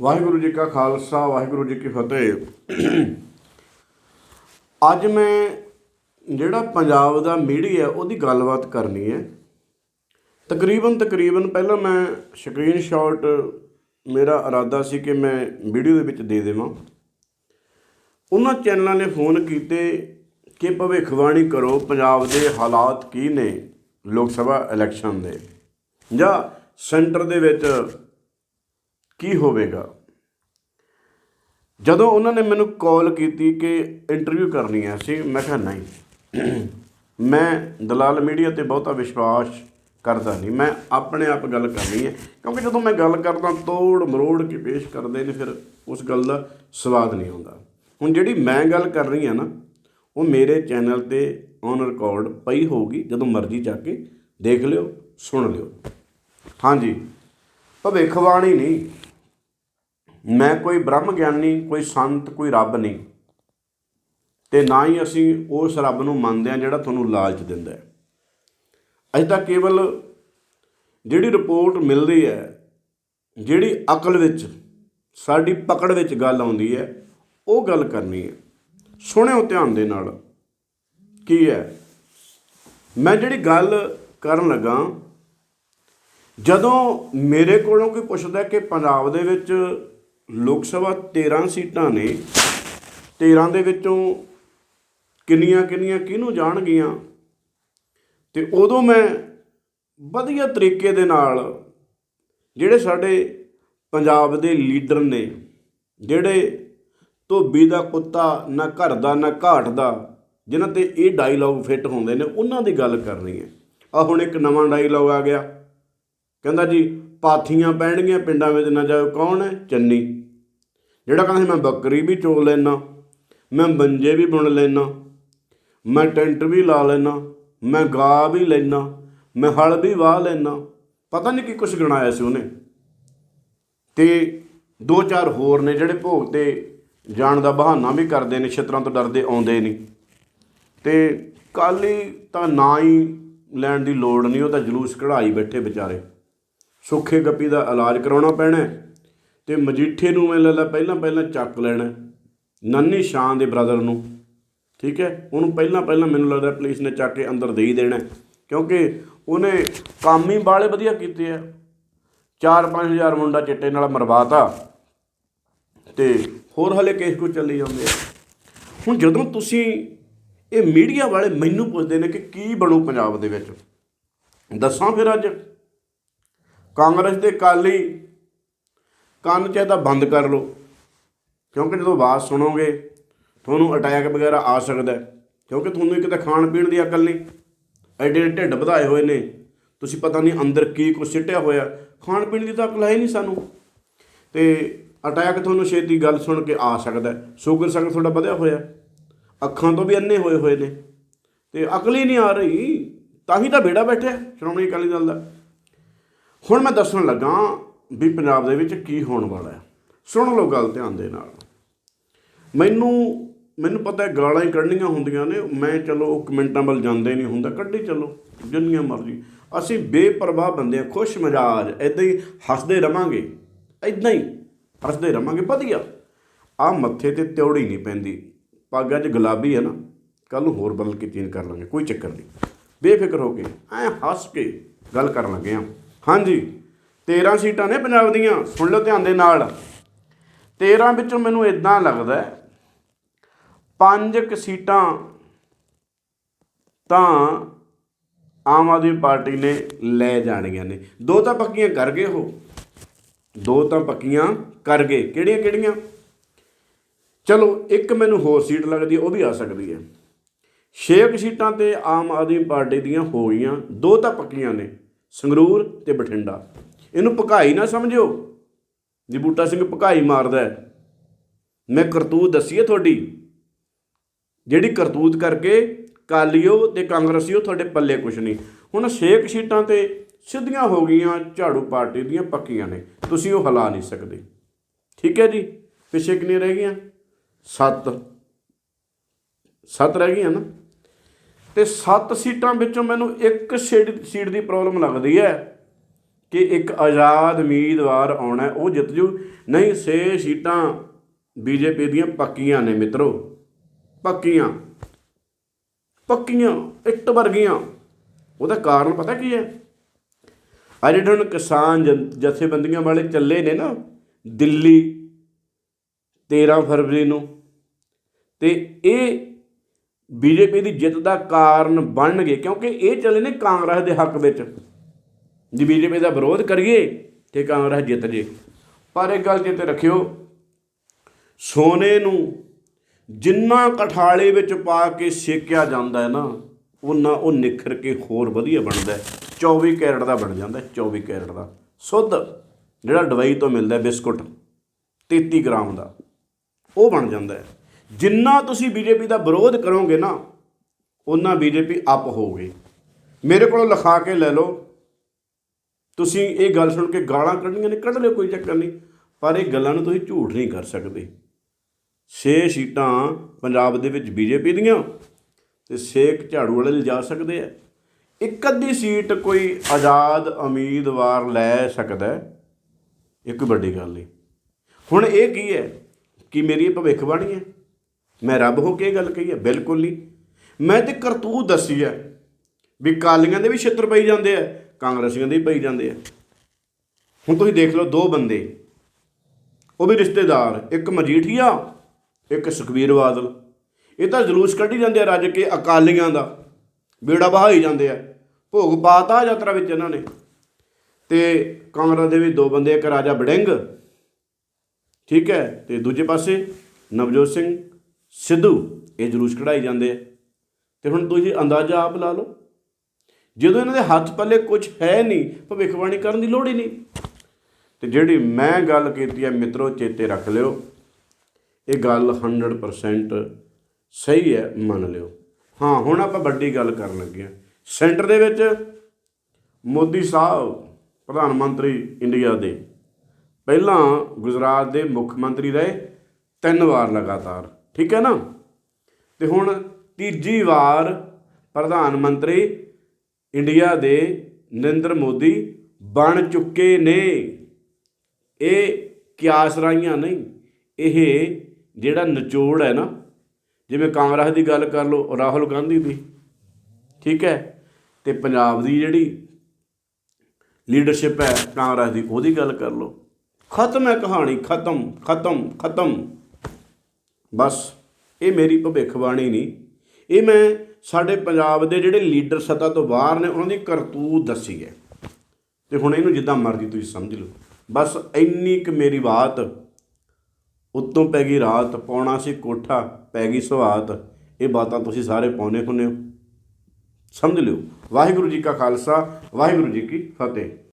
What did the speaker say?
ਵਾਹਿਗੁਰੂ ਜੀ ਕਾ ਖਾਲਸਾ, ਵਾਹਿਗੁਰੂ ਜੀ ਕੀ ਫਤਿਹ। ਅੱਜ ਮੈਂ ਜਿਹੜਾ ਪੰਜਾਬ ਦਾ ਮੀਡੀਆ, ਉਹਦੀ ਗੱਲਬਾਤ ਕਰਨੀ ਹੈ। ਤਕਰੀਬਨ ਤਕਰੀਬਨ ਪਹਿਲਾਂ ਮੈਂ ਸਕਰੀਨਸ਼ਾਟ ਮੇਰਾ ਇਰਾਦਾ ਸੀ ਕਿ ਮੈਂ ਵੀਡੀਓ ਦੇ ਵਿੱਚ ਦੇ ਦੇਵਾਂ। ਉਹਨਾਂ ਚੈਨਲਾਂ ਨੇ ਫੋਨ ਕੀਤੇ ਕਿ ਭਵਿੱਖਬਾਣੀ ਕਰੋ, ਪੰਜਾਬ ਦੇ ਹਾਲਾਤ ਕੀ ਨੇ ਲੋਕ ਸਭਾ ਇਲੈਕਸ਼ਨ ਦੇ। ਜਾਂ ਸੈਂਟਰ ਦੇ ਵਿੱਚ ਕੀ ਹੋਵੇਗਾ? ਜਦੋਂ ਉਹਨਾਂ ਨੇ ਮੈਨੂੰ ਕਾਲ ਕੀਤੀ ਕਿ ਇੰਟਰਵਿਊ ਕਰਨੀ ਹੈ ਸੀ ਮੈਂ ਕਿਹਾ ਨਹੀਂ। ਮੈਂ ਦਲਾਲ ਮੀਡੀਆ ਤੇ ਬਹੁਤਾ ਵਿਸ਼ਵਾਸ ਕਰਦਾ ਨਹੀਂ। ਮੈਂ ਆਪਣੇ ਆਪ ਗੱਲ ਕਰਨੀ ਹੈ, ਕਿਉਂਕਿ ਜਦੋਂ ਮੈਂ ਗੱਲ ਕਰਦਾ, ਤੋੜ ਮਰੋੜ ਕੇ ਪੇਸ਼ ਕਰਦੇ ਨੇ, ਫਿਰ ਉਸ ਗੱਲ ਦਾ ਸਵਾਦ ਨਹੀਂ ਆਉਂਦਾ। ਹੁਣ ਜਿਹੜੀ ਮੈਂ ਗੱਲ ਕਰ ਰਹੀ ਹਾਂ ਨਾ, ਉਹ ਮੇਰੇ ਚੈਨਲ ਤੇ ਔਨ ਰਿਕਾਰਡ ਪਈ ਹੋਊਗੀ, ਜਦੋਂ ਮਰਜ਼ੀ ਜਾ ਕੇ ਦੇਖ ਲਿਓ, ਸੁਣ ਲਿਓ। ਹਾਂਜੀ। ਭਵਿੱਖਬਾਣੀ ਨਹੀਂ। ਮੈਂ ਕੋਈ ਬ੍ਰਹਮ ਗਿਆਨੀ ਕੋਈ ਸੰਤ, ਕੋਈ ਰੱਬ ਨਹੀਂ। ਤੇ ਨਾ ਹੀ ਅਸੀਂ ਉਸ ਰੱਬ ਨੂੰ ਮੰਨਦੇ ਆ ਜਿਹੜਾ ਤੁਹਾਨੂੰ ਲਾਲਚ ਦਿੰਦਾ ਹੈ। ਅਸੀਂ ਤਾਂ ਕੇਵਲ ਜਿਹੜੀ ਰਿਪੋਰਟ ਮਿਲਦੀ ਹੈ, ਜਿਹੜੀ ਅਕਲ ਵਿੱਚ, ਸਾਡੀ ਪਕੜ ਵਿੱਚ ਗੱਲ ਆਉਂਦੀ ਹੈ, ਉਹ ਗੱਲ ਕਰਨੀ ਹੈ। ਸੁਣਿਓ ਧਿਆਨ ਦੇ ਨਾਲ ਕੀ ਹੈ। ਮੈਂ ਜਿਹੜੀ ਗੱਲ ਕਰਨ ਲੱਗਾ, ਜਦੋਂ ਮੇਰੇ ਕੋਲੋਂ ਕੋਈ ਪੁੱਛਦਾ ਕਿ ਪੰਜਾਬ ਦੇ ਵਿੱਚ ਲੋਕ ਸਭਾ 13 ਸੀਟਾਂ ਨੇ 13 ਦੇ ਵਿੱਚੋਂ ਕਿੰਨੀਆਂ ਕਿੰਨੀਆਂ ਕਿਹਨੂੰ ਜਾਣਗੀਆਂ? ਤੇ ਉਦੋਂ ਮੈਂ ਵਧੀਆ ਤਰੀਕੇ ਦੇ ਨਾਲ ਜਿਹੜੇ ਸਾਡੇ ਪੰਜਾਬ ਦੇ ਲੀਡਰ ਨੇ, ਜਿਹੜੇ ਧੋਬੀ ਦਾ ਕੁੱਤਾ, ਨਾ ਘਰ ਦਾ, ਨਾ ਘਾਟ ਦਾ, ਜਿਨ੍ਹਾਂ ਤੇ ਇਹ ਡਾਇਲੌਗ ਫਿੱਟ ਹੁੰਦੇ ਨੇ, ਉਹਨਾਂ ਦੀ ਗੱਲ ਕਰਨੀ ਹੈ। ਆ ਹੁਣ ਇੱਕ ਨਵਾਂ ਡਾਇਲੌਗ ਆ ਗਿਆ। ਕਹਿੰਦਾ ਜੀ, ਪਾਥੀਆਂ ਪੈਣਗੀਆਂ ਪਿੰਡਾਂ ਵਿੱਚ, ਨਾ ਜਾਓ ਕੌਣ ਹੈ? ਚੰਨੀ। ਜਿਹੜਾ ਕਹਿੰਦਾ ਸੀ, ਮੈਂ ਬੱਕਰੀ ਵੀ ਚੋ ਲੈਣਾ ਮੈਂ ਮੰਜੇ ਵੀ ਬੁਣ ਲੈਣਾ ਮੈਂ ਟੈਂਟ ਵੀ ਲਾ ਲੈਣਾ ਮੈਂ ਗਾ ਵੀ ਲੈਣਾ ਮੈਂ ਹਲ ਵੀ ਵਾਹ ਲੈਣਾ ਪਤਾ ਨਹੀਂ ਕੀ ਕੁਛ ਗਣਾਇਆ ਸੀ ਉਹਨੇ। ਤੇ ਦੋ ਚਾਰ ਹੋਰ ਨੇ ਜਿਹੜੇ ਭੋਗ ਤੇ ਜਾਣ ਦਾ ਬਹਾਨਾ ਵੀ ਕਰਦੇ ਨੇ, ਛਿੱਤਰਾਂ ਤੋਂ ਡਰਦੇ ਆਉਂਦੇ ਨਹੀਂ। ਤੇ ਕਾਲੀ ਤਾਂ ਨਾ ਹੀ ਲੈਣ ਦੀ ਲੋੜ ਨਹੀਂ, ਉਹ ਤਾਂ ਜਲੂਸ ਕਢਾਈ ਬੈਠੇ ਵਿਚਾਰੇ। ਸੁੱਖੇ ਗੱਪੀ ਦਾ ਇਲਾਜ ਕਰਾਉਣਾ ਪੈਣਾ ਤੇ ਮਜੀਠੇ ਨੂੰ ਮੈਂ ਲੈ ਪਹਿਲਾਂ ਪਹਿਲਾਂ ਚੱਕ ਲੈਣਾ ਨਾਨੀ ਨੰਨੀ ਸ਼ਾਨ ਦੇ ਬ੍ਰਦਰ ਨੂੰ, ਠੀਕ ਹੈ? ਉਹਨੂੰ ਪਹਿਲਾਂ ਪਹਿਲਾਂ ਮੈਨੂੰ ਲੱਗਦਾ ਪੁਲਿਸ ਨੇ ਚੱਕ ਕੇ ਅੰਦਰ ਦੇ ਹੀ ਦੇਣਾ ਕਿਉਂਕਿ ਉਹਨੇ ਕੰਮ ਹੀ ਬਾਲੇ ਵਧੀਆ ਕੀਤੇ ਆ। 4-5000 ਮੁੰਡਾ ਚਿੱਟੇ ਨਾਲ ਮਰਵਾਤਾ ਤੇ ਹੋਰ ਹਲੇ ਕੇਸ ਕੋ ਚੱਲੀ ਜਾਂਦੇ ਆ। ਹੁਣ ਜਦੋਂ ਤੁਸੀਂ ਇਹ ਮੀਡੀਆ ਵਾਲੇ ਮੈਨੂੰ ਪੁੱਛਦੇ ਨੇ ਕਿ ਕੀ ਬਣੂ ਪੰਜਾਬ ਦੇ ਵਿੱਚ, ਦੱਸਾਂ ਫਿਰ ਅੱਜ। ਕਾਂਗਰਸ ਦੇ ਕਾਲੀ ਕੰਨ 'ਚ ਤਾਂ ਬੰਦ ਕਰ ਲਓ। ਕਿਉਂਕਿ ਜਦੋਂ ਆਵਾਜ਼ ਸੁਣੋਗੇ, ਤੁਹਾਨੂੰ ਅਟੈਕ ਵਗੈਰਾ ਆ ਸਕਦਾ ਕਿਉਂਕਿ ਤੁਹਾਨੂੰ ਇੱਕ ਤਾਂ ਖਾਣ ਪੀਣ ਦੀ ਅਕਲ ਨਹੀਂ। ਐਡੇ ਢਿੱਡ ਵਧਾਏ ਹੋਏ ਨੇ। ਤੁਸੀਂ ਪਤਾ ਨਹੀਂ ਅੰਦਰ ਕੀ ਕੁਛ ਸਿੱਟਿਆ ਹੋਇਆ। ਖਾਣ ਪੀਣ ਦੀ ਤਾਂ ਅਕਲ ਹੈ ਹੀ ਨਹੀਂ ਸਾਨੂੰ। ਤੇ ਅਟੈਕ ਤੁਹਾਨੂੰ ਛੇਤੀ ਗੱਲ ਸੁਣ ਕੇ ਆ ਸਕਦਾ ਸ਼ੂਗਰ ਸੰਗ ਤੁਹਾਡਾ ਵਧਿਆ ਹੋਇਆ ਅੱਖਾਂ ਤੋਂ ਵੀ ਅੰਨੇ ਹੋਏ ਹੋਏ ਨੇ। ਤੇ ਅਕਲ ਹੀ ਨਹੀਂ ਆ ਰਹੀ। ਤਾਂ ਹੀ ਤਾਂ ਬੇੜਾ ਬੈਠਿਆ ਸ਼੍ਰੋਮਣੀ ਅਕਾਲੀ ਦਲ ਦਾ। ਹੁਣ ਮੈਂ ਦੱਸਣ ਲੱਗਾ ਵੀ ਪੰਜਾਬ ਦੇ ਵਿੱਚ ਕੀ ਹੋਣ ਵਾਲਾ ਹੈ। ਸੁਣ ਲਓ ਗੱਲ ਧਿਆਨ ਦੇ ਨਾਲ। ਮੈਨੂੰ ਮੈਨੂੰ ਪਤਾ ਹੈ ਗਾਲਾਂ ਹੀ ਕੱਢਣੀਆਂ ਹੁੰਦੀਆਂ ਨੇ। ਮੈਂ ਚਲੋ ਉਹ ਕਮੈਂਟਾਂ ਵੱਲ ਜਾਂਦੇ ਨਹੀਂ ਹੁੰਦਾ। ਕੱਢੀ ਚਲੋ, ਜਿੰਨੀਆਂ ਮਰਜ਼ੀ। ਅਸੀਂ ਬੇਪਰਵਾਹ ਬੰਦੇ ਆ ਖੁਸ਼ ਮਜ਼ਾਜ ਇਦਾਂ ਹੀ ਹੱਸਦੇ ਰਵਾਂਗੇ। ਇਦਾਂ ਹੀ ਹੱਸਦੇ ਰਵਾਂਗੇ, ਵਧੀਆ। ਆ ਮੱਥੇ ਤੇ ਤਿਉੜੀ ਨਹੀਂ ਪੈਂਦੀ। ਪੱਗ ਅੱਜ ਗੁਲਾਬੀ ਹੈ ਨਾ। ਕੱਲ ਨੂੰ ਹੋਰ ਬਦਲ ਕੇ ਚੇਂਜ ਕਰ ਲਾਂਗੇ, ਕੋਈ ਚੱਕਰ ਨਹੀਂ। ਬੇਫਿਕਰ ਹੋ ਕੇ, ਐ ਹੱਸ ਕੇ ਗੱਲ ਕਰਨ ਲੱਗੇ ਆ ਹਾਂਜੀ। 13 ਸੀਟਾਂ ਨੇ ਪੰਜਾਬ ਦੀਆਂ, ਸੁਣ ਲਓ ਧਿਆਨ ਦੇ ਨਾਲ। 13 ਵਿੱਚੋਂ ਮੈਨੂੰ ਇਦਾਂ ਲੱਗਦਾ ਪੰਜ ਕੁ ਸੀਟਾਂ ਤਾਂ ਆਮ ਆਦਮੀ ਪਾਰਟੀ ਨੇ ਲੈ ਜਾਣੀਆਂ ਨੇ। ਦੋ ਤਾਂ ਪੱਕੀਆਂ ਕਰ ਗਏ ਉਹ। ਦੋ ਤਾਂ ਪੱਕੀਆਂ ਕਰ ਗਏ। ਕਿਹੜੀਆਂ ਕਿਹੜੀਆਂ? ਚਲੋ, ਇੱਕ ਮੈਨੂੰ ਹੋਰ ਸੀਟ ਲੱਗਦੀ, ਉਹ ਵੀ ਆ ਸਕਦੀ ਹੈ। ਛੇ ਕੁ ਸੀਟਾਂ ਤੇ ਆਮ ਆਦਮੀ ਪਾਰਟੀ ਦੀਆਂ ਹੋ ਗਈਆਂ, ਦੋ ਤਾਂ ਪੱਕੀਆਂ ਨੇ, ਸੰਗਰੂਰ ਤੇ ਬਠਿੰਡਾ। ਇਹਨੂੰ ਭਕਾਈ ਨਾ ਸਮਝਿਓ। ਜੀ ਬੂਟਾ ਸਿੰਘ ਭਕਾਈ ਮਾਰਦਾ ਹੈ। ਮੈਂ ਕਰਤੂਤ ਦੱਸੀ ਹੈ ਤੁਹਾਡੀ। ਜਿਹੜੀ ਕਰਤੂਤ ਕਰਕੇ ਕਾਲੀਓ ਤੇ ਕਾਂਗਰਸੀਓ ਤੁਹਾਡੇ ਪੱਲੇ ਕੁਛ ਨਹੀਂ। ਹੁਣ ਛੇ ਕੁ ਸੀਟਾਂ ਤੇ ਸਿੱਧੀਆਂ ਹੋ ਗਈਆਂ, ਝਾੜੂ ਪਾਰਟੀ ਦੀਆਂ ਪੱਕੀਆਂ ਨੇ। ਤੁਸੀਂ ਉਹ ਹਿਲਾ ਨਹੀਂ ਸਕਦੇ। ਠੀਕ ਹੈ ਜੀ? ਪਿੱਛੇ ਕਿੰਨੀਆਂ ਰਹਿ ਗਈਆਂ? ਸੱਤ। ਸੱਤ ਰਹਿ ਗਈਆਂ ਨਾ? ਤੇ ਸੱਤ ਸੀਟਾਂ ਵਿੱਚੋਂ ਮੈਨੂੰ ਇੱਕ ਸੀਟ ਸੀਟ ਦੀ ਪ੍ਰੋਬਲਮ ਲੱਗਦੀ ਹੈ। ਕਿ ਇੱਕ ਆਜ਼ਾਦ ਉਮੀਦਵਾਰ ਆਉਣਾ ਉਹ ਜਿੱਤ ਜੂ। ਨਹੀਂ, ਛੇ ਸੀਟਾਂ ਬੀਜੇਪੀ ਦੀਆਂ ਪੱਕੀਆਂ ਨੇ ਮਿੱਤਰੋ। ਪੱਕੀਆਂ। ਪੱਕੀਆਂ, ਇੱਟ ਵਰਗੀਆਂ। ਉਹਦਾ ਕਾਰਨ ਪਤਾ ਕੀ ਹੈ? ਆ ਜਿਹੜੇ ਹੁਣ ਕਿਸਾਨ ਜਨ- ਜਥੇਬੰਦੀਆਂ ਵਾਲੇ ਚੱਲੇ ਨੇ ਨਾ, ਦਿੱਲੀ 13 ਫਰਵਰੀ ਨੂੰ, ਤੇ ਇਹ ਬੀਜੇਪੀ ਦੀ ਜਿੱਤ ਦਾ ਕਾਰਨ ਬਣ ਗਏ ਕਿਉਂਕਿ ਇਹ ਚੱਲੇ ਨੇ ਕਾਂਗਰਸ ਦੇ ਹੱਕ ਵਿੱਚ। ਜੇ ਬੀਜੇਪੀ ਦਾ ਵਿਰੋਧ ਕਰੀਏ, ਤੇ ਕਾਂਗਰਸ ਜਿੱਤ ਜੇ। ਪਰ ਇੱਕ ਗੱਲ ਚੇਤੇ ਰੱਖਿਓ, ਸੋਨੇ ਨੂੰ ਜਿੰਨਾ ਕਠਾਲੇ ਵਿੱਚ ਪਾ ਕੇ ਸੇਕਿਆ ਜਾਂਦਾ ਹੈ ਨਾ ਉਹਨਾਂ ਉਹ ਨਿਖਰ ਕੇ ਹੋਰ ਵਧੀਆ ਬਣਦਾ ਹੈ। 24 ਕੈਰਟ ਦਾ ਬਣ ਜਾਂਦਾ ਹੈ 24 ਕੈਰਟ ਦਾ। ਸੁੱਧ, ਜਿਹੜਾ ਡਵਾਈ ਤੋਂ ਮਿਲਦਾ ਬਿਸਕੁਟ 33 ਗ੍ਰਾਮ ਦਾ, ਉਹ ਬਣ ਜਾਂਦਾ ਹੈ। ਜਿੰਨਾ ਤੁਸੀਂ ਬੀਜੇਪੀ ਦਾ ਵਿਰੋਧ ਕਰੋਗੇ ਨਾ ਉਹਨਾਂ ਬੀਜੇਪੀ ਅਪ ਹੋਊਗੀ। ਮੇਰੇ ਕੋਲੋਂ ਲਿਖਾ ਕੇ ਲੈ ਲਓ ਤੁਸੀਂ ਇਹ ਗੱਲ ਸੁਣ ਕੇ ਗਾਲਾਂ ਕੱਢਣੀਆਂ ਨੇ, ਕੱਢ ਲਿਓ, ਕੋਈ ਚੱਕਰ ਨਹੀਂ। ਪਰ ਇਹ ਗੱਲਾਂ ਨੂੰ ਤੁਸੀਂ ਝੂਠ ਨਹੀਂ ਕਰ ਸਕਦੇ। ਛੇ ਸੀਟਾਂ ਪੰਜਾਬ ਦੇ ਵਿੱਚ ਬੀਜੇਪੀ ਦੀਆਂ ਤੇ ਸੇਕ ਝਾੜੂ ਵਾਲੇ ਲਿਜਾ ਸਕਦੇ ਆ। ਇੱਕ ਅੱਧੀ ਸੀਟ ਕੋਈ ਆਜ਼ਾਦ ਉਮੀਦਵਾਰ ਲੈ ਸਕਦਾ ਇੱਕ ਵੱਡੀ ਗੱਲ ਨਹੀਂ। ਹੁਣ ਇਹ ਕੀ ਹੈ ਕਿ ਮੇਰੀ ਇਹ ਭਵਿੱਖਬਾਣੀ ਹੈ? ਮੈਂ ਰੱਬ ਹੋ ਕੇ ਇਹ ਗੱਲ ਕਹੀ ਹੈ? ਬਿਲਕੁਲ ਨਹੀਂ। ਮੈਂ ਤੇ ਕਰਤੂਤ ਦੱਸੀ ਹੈ ਵੀ ਕਾਲੀਆਂ ਦੇ ਵੀ ਛਿੱਤਰ ਪਈ ਜਾਂਦੇ ਆ। ਕਾਂਗਰਸੀਆਂ ਦੇ ਪਈ ਜਾਂਦੇ ਆ। ਹੁਣ ਤੁਸੀਂ ਦੇਖ ਲਓ ਦੋ ਬੰਦੇ। ਉਹ ਵੀ ਰਿਸ਼ਤੇਦਾਰ, ਇੱਕ ਮਜੀਠੀਆ, ਇੱਕ ਸੁਖਬੀਰ ਬਾਦਲ। ਇਹ ਤਾਂ ਜਲੂਸ ਕੱਢੀ ਜਾਂਦੇ ਆ ਰੱਜ ਕੇ ਅਕਾਲੀਆਂ ਦਾ। ਬੇੜਾ ਬਹਾਈ ਜਾਂਦੇ ਆ। ਭੋਗ ਪਾਤਾ ਯਾਤਰਾ ਵਿੱਚ ਇਹਨਾਂ ਨੇ। ਤੇ ਕਾਂਗਰਸ ਦੇ ਵੀ ਦੋ ਬੰਦੇ, ਇੱਕ ਰਾਜਾ ਬੜਿੰਗ ਠੀਕ ਹੈ, ਤੇ ਦੂਜੇ ਪਾਸੇ ਨਵਜੋਤ ਸਿੰਘ ਸਿੱਧੂ। ਇਹ ਜਲੂਸ ਕਢਾਈ ਜਾਂਦੇ ਆ। ਤੇ ਹੁਣ ਤੁਸੀਂ ਅੰਦਾਜ਼ਾ ਆਪ ਲਾ ਲਓ। ਜਦੋਂ ਇਹਨਾਂ ਦੇ ਹੱਥ ਪੱਲੇ ਕੁਝ ਹੈ ਨਹੀਂ, ਭਵਿੱਖਬਾਣੀ ਕਰਨ ਦੀ ਲੋੜ ਹੀ ਨਹੀਂ। ਤੇ ਜਿਹੜੀ ਮੈਂ ਗੱਲ ਕੀਤੀ ਹੈ, ਮਿੱਤਰੋ, ਚੇਤੇ ਰੱਖ ਲਿਓ। ਇਹ ਗੱਲ 100% ਸਹੀ ਹੈ, ਮੰਨ ਲਿਓ। ਹਾਂ, ਹੁਣ ਆਪਾਂ ਵੱਡੀ ਗੱਲ ਕਰਨ ਲੱਗੇ ਹਾਂ। ਸੈਂਟਰ ਦੇ ਵਿੱਚ ਮੋਦੀ ਸਾਹਿਬ, ਪ੍ਰਧਾਨ ਮੰਤਰੀ ਇੰਡੀਆ ਦੇ। ਪਹਿਲਾਂ ਗੁਜਰਾਤ ਦੇ ਮੁੱਖ ਮੰਤਰੀ ਰਹੇ, ਤਿੰਨ ਵਾਰ ਲਗਾਤਾਰ, ਠੀਕ ਹੈ ਨਾ? ਤੇ ਹੁਣ ਤੀਜੀ ਵਾਰ ਪ੍ਰਧਾਨ ਮੰਤਰੀ ਇੰਡੀਆ ਦੇ ਨਰਿੰਦਰ ਮੋਦੀ ਬਣ ਚੁੱਕੇ ਨੇ। ਇਹ ਕਿਆਸ ਰਾਈਆਂ ਨਹੀਂ। ਇਹ ਜਿਹੜਾ ਨਿਚੋੜ ਹੈ ਨਾ, ਜਿਵੇਂ ਕਾਂਗਰਸ ਦੀ ਗੱਲ ਕਰ ਲਓ, ਰਾਹੁਲ ਗਾਂਧੀ ਦੀ, ਠੀਕ ਹੈ? ਤੇ ਪੰਜਾਬ ਦੀ ਜਿਹੜੀ ਲੀਡਰਸ਼ਿਪ ਹੈ, ਕਾਂਗਰਸ ਦੀ, ਉਹਦੀ ਗੱਲ ਕਰ ਲਓ। ਖਤਮ ਹੈ ਕਹਾਣੀ, ਖਤਮ ਖਤਮ ਖਤਮ। ਬਸ, ਇਹ ਮੇਰੀ ਭਵਿੱਖਬਾਣੀ ਨਹੀਂ। ਇਹ ਮੈਂ ਸਾਡੇ ਪੰਜਾਬ ਦੇ ਜਿਹੜੇ ਲੀਡਰ ਸੱਤਾ ਤੋਂ ਬਾਹਰ ਨੇ, ਉਹਨਾਂ ਦੀ ਕਰਤੂਤ ਦੱਸੀ ਹੈ। ਤੇ ਹੁਣ ਇਹਨੂੰ ਜਿੱਦਾਂ ਮਰਜ਼ੀ ਤੁਸੀਂ ਸਮਝ ਲਓ। ਬਸ ਇੰਨੀ ਕੁ ਮੇਰੀ ਬਾਤ ਉੱਤੋਂ ਪੈ ਗਈ ਰਾਤ ਪਾਉਣਾ ਸੀ ਕੋਠਾ, ਪੈ ਗਈ ਸੁਹਾਤ। ਇਹ ਬਾਤਾਂ ਤੁਸੀਂ ਸਾਰੇ ਪਾਉਨੇ ਹੁੰਨੇ ਹੋ। ਸਮਝ ਲਿਓ। ਵਾਹਿਗੁਰੂ ਜੀ ਕਾ ਖਾਲਸਾ, ਵਾਹਿਗੁਰੂ ਜੀ ਕੀ ਫਤਿਹ।